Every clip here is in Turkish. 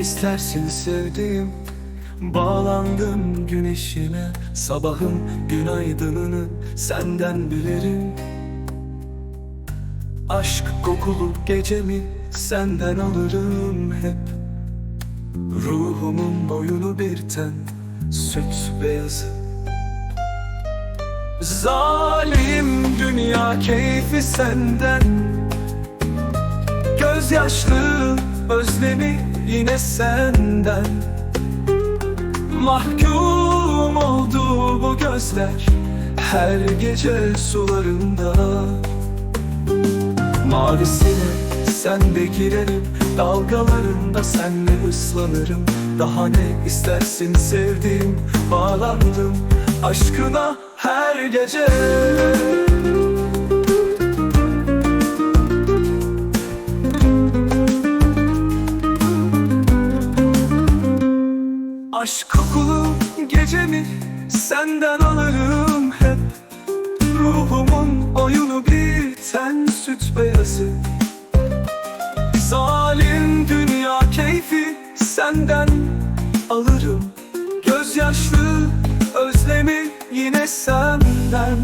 istersin sevdiğim Bağlandım güneşime Sabahın günaydınını senden bilirim. Aşk kokulu gecemi senden alırım hep. Ruhumun boyunu bir ten süt beyazı Zalim dünya keyfi senden. Gözyaşlı özlemi yine senden. Mahkum oldu bu gözler Her gece sularında. Mavisine sen de Dalgalarında senle ıslanırım Daha ne istersin sevdiğim Bağlandım aşkına her gece Aşk kokulu gecemi senden alırım hep. Ruhumun oyunu biten süt beyazı. Zalim dünya keyfi senden alırım. Gözyaşlı özlemi yine senden.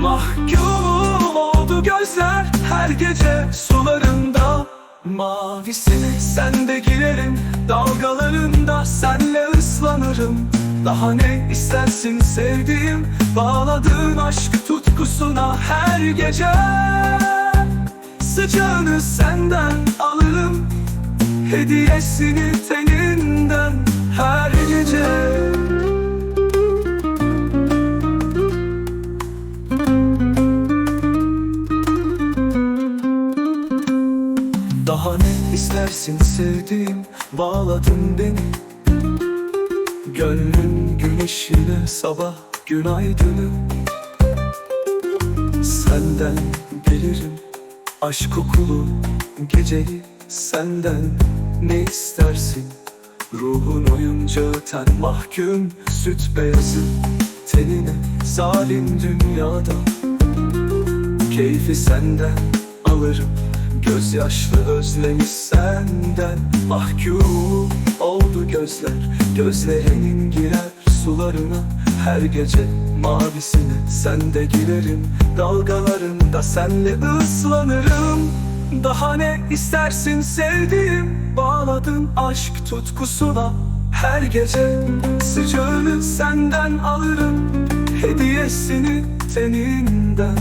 Mahkum oldu gözler her gece sularında. Mavisine sen de girerim ıslanırım Daha ne istersin sevdiğim? Bağladığın aşk tutkusuna her gece. Sıcağını senden alırım Hediyesini teninden her gece. Daha ne istersin sevdiğim? Bağladın beni Gönlün güneşine sabah günaydını. Senden bilirim Aşk kokulu geceyi senden. Ne istersin? Ruhun oyuncağı ten mahkum süt beyazı Tenine zalim dünyada. Keyfi senden alırım Gözyaşlı özlemi senden Mahkum gözler Gözlerinin girer sularına. Her gece mavisine sen de girerim Dalgalarında senle ıslanırım. Daha ne istersin sevdiğim Bağladın aşk tutkusuna. Her gece sıcağını senden alırım Hediyesini teninden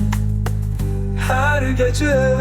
her gece